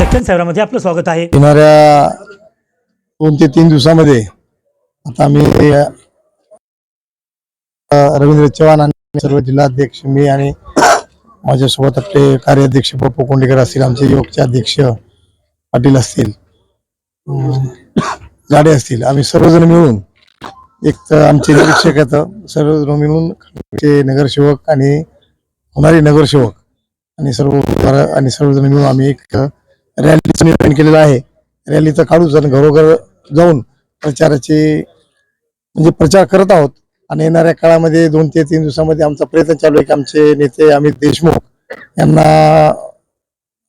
दक्षिण शहरामध्ये आपलं स्वागत आहे. येणाऱ्या दोन ते तीन दिवसामध्ये आता आम्ही रवींद्र चव्हाण आणि सर्व जिल्हाध्यक्ष मी आणि माझ्यासोबत आपले कार्याध्यक्ष पप्पू कोंडेकर असतील आमचे युवकचे अध्यक्ष पाटील असतील अम, जाडे असतील. आम्ही सर्वजण मिळून एक तर आमचे निरीक्षक आहेत सर्वजण मिळून आमचे नगरसेवक आणि होणारे नगरसेवक आणि सर्व आणि सर्वजण मिळून आम्ही एक रॅलीचं नियोजन केलेलं आहे. रॅली तर काढूच आणि घरोघर जाऊन प्रचाराचे म्हणजे प्रचार करत आहोत. आणि येणाऱ्या काळामध्ये दोन ते तीन दिवसामध्ये आमचा प्रयत्न चालू आहे की आमचे नेते अमित देशमुख यांना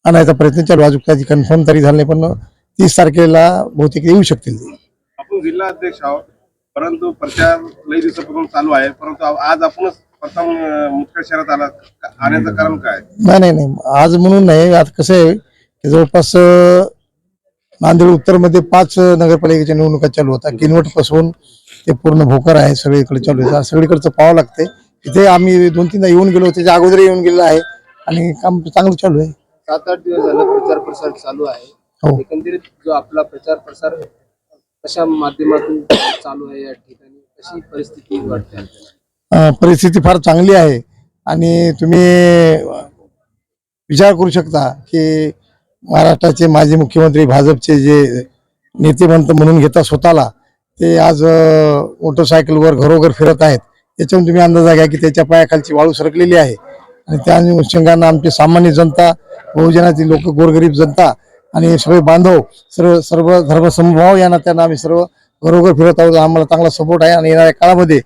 आणायचा प्रयत्न चालू. अजून त्याची कन्फर्म तारीख झाली नाही पण तीस तारखेला बहुतेक येऊ शकतील. आपण जिल्हा अध्यक्ष आहोत परंतु प्रचार लई दिवसापासून चालू आहे. परंतु आज आपणच प्रथम मुख्य शहरात आला आण्याचं कारण काय? नाही नाही नाही. आज म्हणून नाही. आता कसं आहे जवळपास नांदेड उत्तरमध्ये पाच नगरपालिकेच्या निवडणुका चालू होतात. किनवटपासून ते पूर्ण भोकर आहे सगळीकडे चालू आहे. सगळीकडचं पाहावं लागते तिथे आम्ही दोन तीनदा येऊन गेलो त्याच्या अगोदर येऊन गेलेलो आहे. आणि काम चांगलं चालू आहे. सात आठ दिवस झालं प्रचार प्रसार चालू आहे. हो. एकंदरीत जो आपला प्रचार प्रसार कशा माध्यमातून चालू आहे या ठिकाणी? कशी परिस्थिती वाटते? परिस्थिती फार चांगली आहे. आणि तुम्ही विचार करू शकता की महाराष्ट्राचे माजी मुख्यमंत्री भाजपचे जे नेतेमंत म्हणून घेता स्वतःला ते आज मोटरसायकलवर घरोघर फिरत आहेत. त्याच्यावरून तुम्ही अंदाजा घ्या की त्याच्या पायाखालची वाळू सरकलेली आहे. आणि त्या अनुषंगानं आमची सामान्य जनता बहुजनातील लोक गोरगरीब जनता आणि सगळे बांधव सर्व सर्व धर्मसमभाव यांना त्यांना आम्ही सर्व घरोघर फिरत आहोत. आम्हाला चांगला सपोर्ट आहे आणि येणाऱ्या काळामध्ये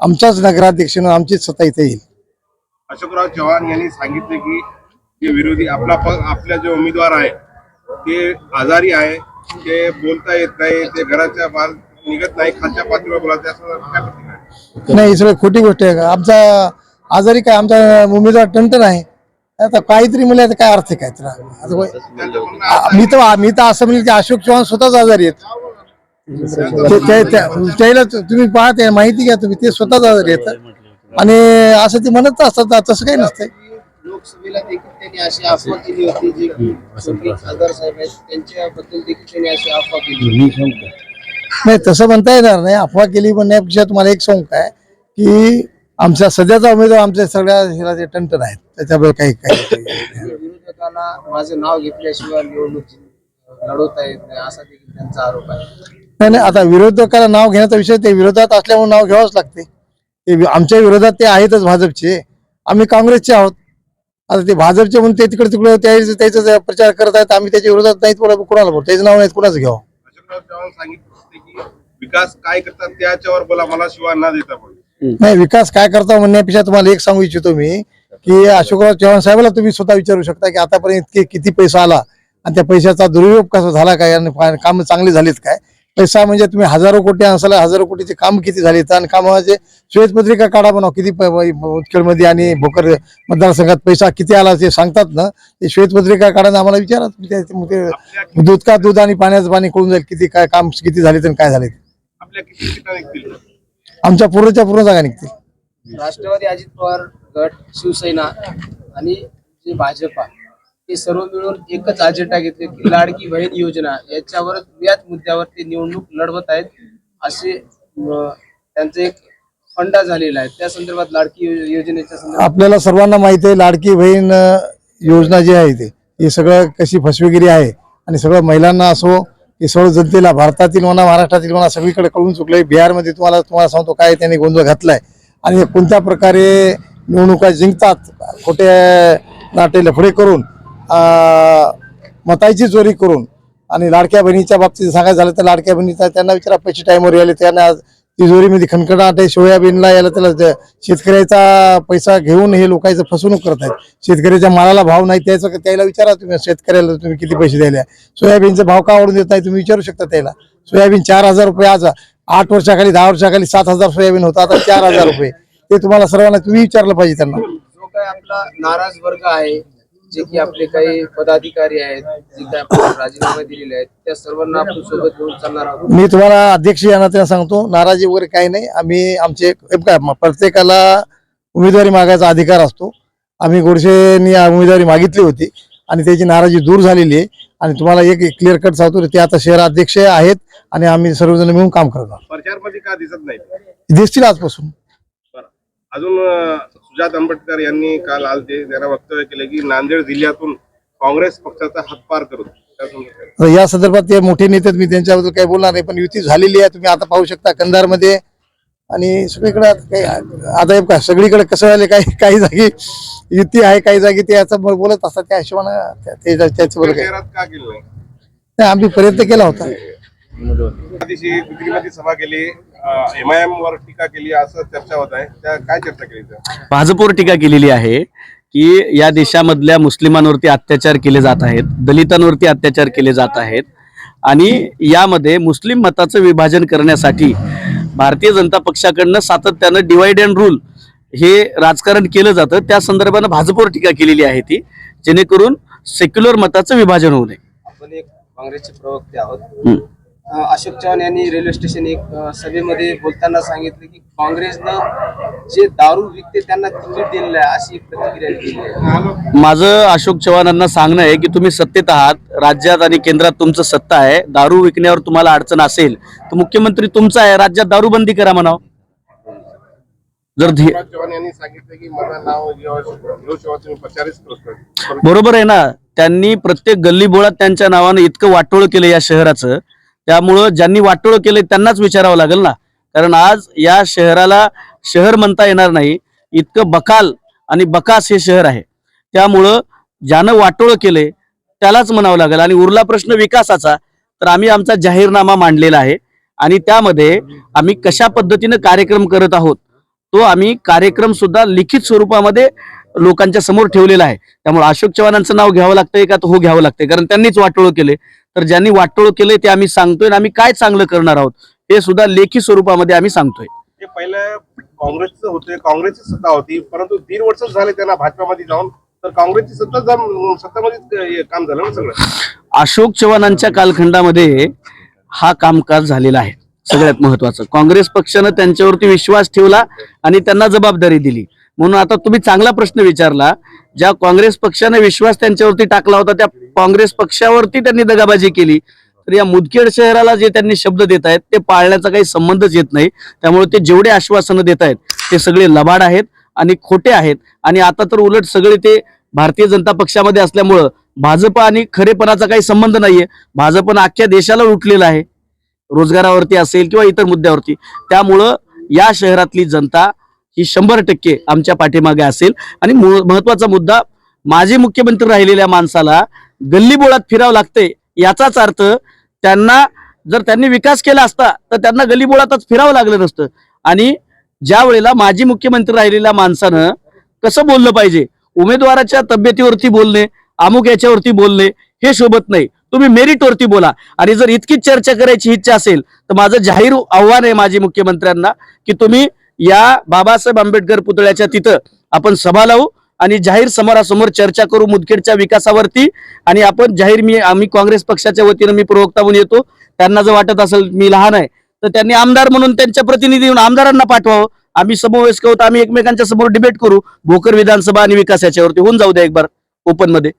आमच्याच नगराध्यक्षानं आमचीच सत्ता इथे येईल. अशोकराव चव्हाण यांनी सांगितले की जे विरोधी आपला आपल्या जे उमेदवार आहे ते आजारी आहे ते बोलता येत नाही ते घराच्या बाहेर निघत नाही खालच्या पातळीवर बोलायचं असं? नाही सगळं खोटी गोष्ट आहे. आमचा आजारी काय आमचा उमेदवार टणटण आहे आता काहीतरी तर काय अर्थ आहे काय आ- मी तर मी तर असं म्हणेल की अशोक चव्हाण स्वतःच आजारी आहेत. ते- ते- ते- त्याला तुम्ही पाहते माहिती घ्या तुम्ही ते स्वतःच आजारी आहेत. आणि असं ते म्हणत असतात तसं काही नसतंय. लोकसभेला देखील त्यांनी अशी अफवा केली होती जे खासदार साहेब आहेत त्यांच्याबद्दल देखील त्यांनी अशी अफवा केली. नाही तसं म्हणता येणार नाही. अफवा केली म्हणण्यापेक्षा तुम्हाला एक सांगू काय की आमचा सध्याचा उमेदवार आमच्या सगळ्या जे टणटण आहेत त्याच्यामुळे काही काही विरोधकाला माझं नाव घेतल्याशिवाय निवडणूक लढवता येत नाही असा देखील त्यांचा आरोप आहे. नाही नाही आता विरोधकाला नाव घेण्याचा विषय ते विरोधात असल्यामुळे नाव घ्यावंच लागते. ते आमच्या विरोधात ते आहेतच भाजपचे. आम्ही काँग्रेसचे आहोत. आता ते भाजपचे म्हणून ते तिकडे तिकडे त्याचा त्याचा प्रचार करत आहेत आम्ही त्याच्या विरोधात नाहीत कोणा- कोणाला बोलतो त्याचं नाव नाही कोणाचं घ्यावं? अशोकराव चव्हाण सांगितले होते की विकास काय करतात त्याच्यावर बोला मला शिवाय न देता पण नाही विकास काय करता म्हणण्यापेक्षा तुम्हाला एक सांगू इच्छितो मी की अशोकराव चव्हाण साहेबाला तुम्ही स्वतः विचारू शकता की आतापर्यंत इतके किती पैसा आला आणि त्या पैशाचा दुरुपयोग कसा झाला काय? आणि काम चांगले झालेत काय? पैसा म्हणजे तुम्ही हजारो कोटी असाला हजारो कोटीचे काम किती झालेत आणि कामाचे श्वेतपत्रिका काढा बनव किती मुदखेडमध्ये आणि भोकर मतदारसंघात पैसा किती आला ते सांगतात ना? ते श्वेतपत्रिका काढायला आम्हाला विचारा तुम्ही त्या- मग ते दूध का दूध आणि पाण्याचं पाणी कळून जाईल किती काय काम किती झाले आणि काय झाले. आमच्या पूर्वच्या पूर्ण जागा निघतील. राष्ट्रवादी अजित पवार गट शिवसेना आणि जे भाजपा. हे सर्व मिळून एकच अजेंडा घेतले की लाडकी बहीण योजना. याच्यावर याच मुद्द्यावर ते निवडणूक लढवत आहेत असे त्यांचे एक फंडा झालेला आहे. त्या संदर्भात लाडकी योजनेच्या संदर्भात आपल्याला सर्वांना माहिती आहे लाडकी बहीण योजना जी आहे ते हे सगळं कशी फसवेगिरी आहे आणि सगळं महिलांना असो की सर्व जनतेला भारतातील म्हणा महाराष्ट्रातील म्हणा सगळीकडे कळून चुकलं आहे बिहारमध्ये तुम्हाला तुम्हाला सांगतो काय त्यांनी गोंधळ घातला आहे आणि कोणत्या प्रकारे निवडणुका जिंकतात खोटे नाटे लफडे करून मताची चोरी करून आणि लाडक्या बहिणीच्या बाबतीत सांगायचं झालं तर लाडक्या बहिणीचा त्यांना विचारा पैसे टाईमवर यायले त्यांना आज तिजोरीमध्ये खणखणाट आहे सोयाबीनला याला त्याला शेतकऱ्याचा पैसा घेऊन हे लोकांचं फसवणूक करत आहेत. शेतकऱ्याच्या मालाला भाव नाही त्याचं त्याला विचारा तुम्ही शेतकऱ्याला तुम्ही किती पैसे द्यायला. सोयाबीनचा भाव का वाढून देत नाही तुम्ही विचारू शकता त्याला. सोयाबीन चार हजार रुपये आज आठ वर्षाखाली दहा वर्षाखाली सात हजार सोयाबीन होतं आता चार हजार रुपये. ते तुम्हाला सर्वांना तुम्ही विचारलं पाहिजे त्यांना. जो काय आपला नाराज वर्ग आहे जे की आपले काही पदाधिकारी आहेत जे काही आपल्याला राजीनामे दिलेले आहेत त्या सर्वांना आपण सोबत घेऊन चालणार आहोत. मी तुम्हाला अध्यक्ष यांना त्यांना सांगतो नाराजी वगैरे काही नाही. आम्ही आमचे काय प्रत्येकाला उमेदवारी मागायचा अधिकार असतो. आम्ही गोडसेंनी उमेदवारी मागितली होती आणि त्याची नाराजी दूर झालेली आहे. आणि तुम्हाला एक क्लिअर कट सांगतो ते आता शहराध्यक्ष आहेत आणि आम्ही सर्वजण मिळून काम करणार. प्रचारमध्ये का दिसत नाही दिसतील आजपासून. अजून अं, सुजात आंबेडकर यांनी काल आलते त्यांना वक्तव्य केले की नांदेड जिल्ह्यातून काँग्रेस पक्षाचा हातपार करू त्या संदर्भात. तर या संदर्भात ते मोठे नेते मी त्यांच्याबद्दल काही बोलणार नाही पण युती झालेली आहे तुम्ही आता पाहू शकता कंधारमध्ये. आणि सगळीकडे आता का सगळीकडे कसं झालं काही काही जागी युती आहे काही जागी ते याचं बोलत असतात त्या हिशोबानं त्या- ते त्याच्याबरोबर काही. शहरात का केलं नाही? नाही, आम्ही प्रयत्न केला होता. सभा केली. एमआयएम वर टीका केली असं चर्चा होत आहे. त्या काय चर्चा केली भाजपवर टीका केलेली आहे की या देशामधल्या मुस्लिमांवरती अत्याचार केले जात आहेत दलितांवरती अत्याचार केले जात आहेत आणि यामध्ये मुस्लिम मताचं विभाजन करण्यासाठी भारतीय जनता पक्षाकडनं सातत्यानं डिवाइड अँड रूल हे राजकारण केलं जातं. त्या संदर्भानं भाजपवर टीका केलेली आहे ती जेणेकरून सेक्युलर मताचं विभाजन होऊ नये. आपण एक काँग्रेसचे प्रवक्ते आहोत. अशोक चव्हाण यांनी रेल्वे स्टेशन एक सभेमध्ये बोलताना सांगितलं की काँग्रेसनं जे दारू विकते त्यांना तिकीट दिलेलं आहे अशी एक प्रतिक्रिया दिली आहे. माझं अशोक चव्हाणांना सांगणं आहे की तुम्ही सत्तेत आहात राज्यात आणि केंद्रात तुमचं सत्ता आहे दारू विकण्यावर तुम्हाला अडचण असेल तर मुख्यमंत्री तुमचा आहे राज्यात दारूबंदी करा म्हणावं. जर बरोबर आहे ना त्यांनी प्रत्येक गल्लीबोळात त्यांच्या नावानं इतकं वाटोळं केलं या शहराचं त्यामुळं ज्यांनी वाटोळं केलं त्यांनाच विचारावं लागेल ना. कारण आज या शहराला शहर म्हणता येणार नाही इतकं बकाल आणि बकास हे शहर आहे. त्यामुळं ज्यानं वाटोळं केले त्यालाच म्हणावं लागेल. आणि उरला प्रश्न विकासाचा तर आम्ही आमचा जाहीरनामा मांडलेला आहे. आणि त्यामध्ये आम्ही कशा पद्धतीनं कार्यक्रम करत आहोत तो आम्ही कार्यक्रम सुद्धा लिखित स्वरूपामध्ये लोकांच्या समोर ठेवलेला आहे. त्यामुळे अशोक चव्हाणांचं नाव घ्यावं लागतंय का? तो हो घ्यावं लागतंय. कारण त्यांनीच वाटोळं केले तर ज्यांनी वाटोळं केलंय ते आम्ही सांगतोय आणि आम्ही काय चांगलं करणार आहोत हे सुद्धा लेखी स्वरूपामध्ये आम्ही सांगतोय. ते पहिलं काँग्रेसचं होते काँग्रेसची सत्ता होती परंतु दीड वर्ष झाले त्यांना भाजपामध्ये जाऊन तर काँग्रेसची सत्ता काम झालं ना सगळं? अशोक चव्हाणांच्या कालखंडामध्ये हा कामकाज झालेला आहे सगळ्यात महत्वाचं. काँग्रेस पक्षानं त्यांच्यावरती विश्वास ठेवला आणि त्यांना जबाबदारी दिली. म्हणून आता तुम्ही चांगला प्रश्न विचारला ज्या काँग्रेस पक्षाने विश्वास त्यांच्यावरती टाकला होता त्या काँग्रेस पक्षावरती त्यांनी दगाबाजी केली. तर या मुदखेड शहराला जे त्यांनी शब्द देत आहेत ते पाळण्याचा काही संबंधच येत नाही. त्यामुळे ते जेवढे आश्वासनं देत आहेत ते सगळे लबाड आहेत आणि खोटे आहेत. आणि आता तर उलट सगळे ते भारतीय जनता पक्षामध्ये असल्यामुळं भाजप आणि खरेपणाचा काही संबंध नाहीये. भाजपनं अख्ख्या देशाला उठलेला आहे. रोजगारावरती असेल किंवा इतर मुद्द्यावरती. त्यामुळं या शहरातली जनता ही शंभर टक्के आमच्या पाठीमागे असेल. आणि महत्त्वाचा मुद्दा माजी मुख्यमंत्री राहिलेल्या माणसाला गल्लीबोळात फिरावं लागतंय याचाच अर्थ त्यांना जर त्यांनी विकास केला असता तर त्यांना गल्लीबोळातच फिरावं लागलं नसतं. आणि ज्या वेळेला माजी मुख्यमंत्री राहिलेल्या माणसानं कसं बोललं पाहिजे उमेदवाराच्या तब्येतीवरती बोलणे अमुक याच्यावरती बोलणे हे शोभत नाही. तुम्ही मेरिटवरती बोला. आणि जर इतकीच चर्चा करायची इच्छा असेल तर माझं जाहीर आव्हान आहे माजी मुख्यमंत्र्यांना की तुम्ही या बाबासाहेब आंबेडकर पुतळ्याच्या तिथं आपण सभा लावू आणि जाहीर समोरासमोर चर्चा करू मुदखेडच्या विकासावरती. आणि आपण जाहीर मी आम्ही काँग्रेस पक्षाच्या वतीनं मी प्रवक्ता म्हणून येतो. त्यांना जर वाटत असेल मी लहान आहे तर त्यांनी आमदार म्हणून त्यांच्या प्रतिनिधी म्हणून आमदारांना पाठवावं. आम्ही समवयस्क होतो आम्ही एकमेकांच्या समोर डिबेट करू. भोकर विधानसभा आणि विकास याच्यावरती. होऊन जाऊ द्या एक बार ओपनमध्ये.